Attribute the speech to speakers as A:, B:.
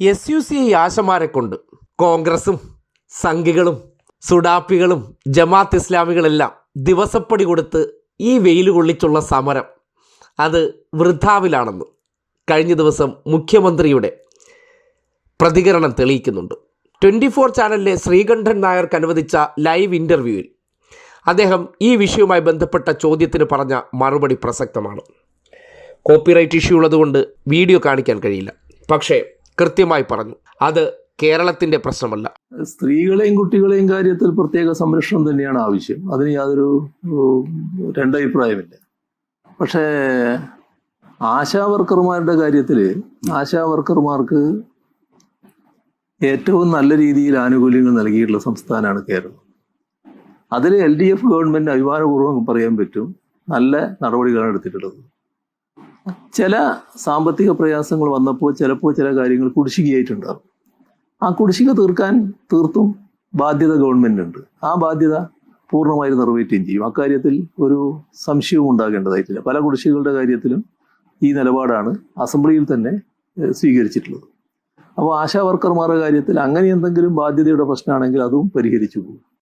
A: S U C ആശമാരെ കൊണ്ട് കോൺഗ്രസും സംഘികളും സുഡാപ്പികളും ജമാത്ത് ഇസ്ലാമികളെല്ലാം ദിവസപ്പടി കൊടുത്ത് ഈ വെയിൽ കൊള്ളിച്ചുള്ള സമരം അത് വൃഥാവിലാണെന്ന് കഴിഞ്ഞ ദിവസം മുഖ്യമന്ത്രിയുടെ പ്രതികരണം തെളിയിക്കുന്നുണ്ട്. ട്വന്റി ഫോർ ചാനലിലെ ശ്രീകണ്ഠൻ നായർക്ക് അനുവദിച്ച ലൈവ് ഇന്റർവ്യൂവിൽ അദ്ദേഹം ഈ വിഷയവുമായി ബന്ധപ്പെട്ട ചോദ്യത്തിന് പറഞ്ഞ മറുപടി പ്രസക്തമാണ്. കോപ്പിറൈറ്റ് ഇഷ്യൂ ഉള്ളതുകൊണ്ട് വീഡിയോ കാണിക്കാൻ കഴിയില്ല. പക്ഷേ കൃത്യമായി പറഞ്ഞു. അത് കേരളത്തിന്റെ പ്രശ്നമല്ല.
B: സ്ത്രീകളെയും കുട്ടികളെയും കാര്യത്തിൽ പ്രത്യേക സംരക്ഷണം തന്നെയാണ് ആവശ്യം. അതിന് യാതൊരു രണ്ടഭിപ്രായമില്ല. പക്ഷേ ആശാ വർക്കർമാരുടെ കാര്യത്തിൽ ആശാ വർക്കർമാർക്ക് ഏറ്റവും നല്ല രീതിയിൽ ആനുകൂല്യങ്ങൾ നൽകിയിട്ടുള്ള സംസ്ഥാനമാണ് കേരളം. അതിൽ എൽ ഡി എഫ് ഗവൺമെന്റ് അഭിമാനപൂർവം പറയാൻ പറ്റും നല്ല നടപടികളാണ് എടുത്തിട്ടുള്ളത്. ചില സാമ്പത്തിക പ്രയാസങ്ങൾ വന്നപ്പോൾ ചിലപ്പോൾ ചില കാര്യങ്ങൾ കുടിശ്ശികയായിട്ടുണ്ടാകും ആ കുടിശ്ശിക തീർക്കാൻ തീർത്തും ബാധ്യത ഗവൺമെന്റ് ഉണ്ട്. ആ ബാധ്യത പൂർണമായി നിറവേറ്റുകയും ചെയ്യും. അക്കാര്യത്തിൽ ഒരു സംശയവും ഉണ്ടാകേണ്ടതായിട്ടില്ല. പല കുടിശ്ശികളുടെ കാര്യത്തിലും ഈ നിലപാടാണ് അസംബ്ലിയിൽ തന്നെ സ്വീകരിച്ചിട്ടുള്ളത്. അപ്പോൾ ആശാ വർക്കർമാരുടെ കാര്യത്തിൽ അങ്ങനെ എന്തെങ്കിലും ബാധ്യതയുടെ പ്രശ്നമാണെങ്കിൽ അതും പരിഹരിച്ചു പോകും.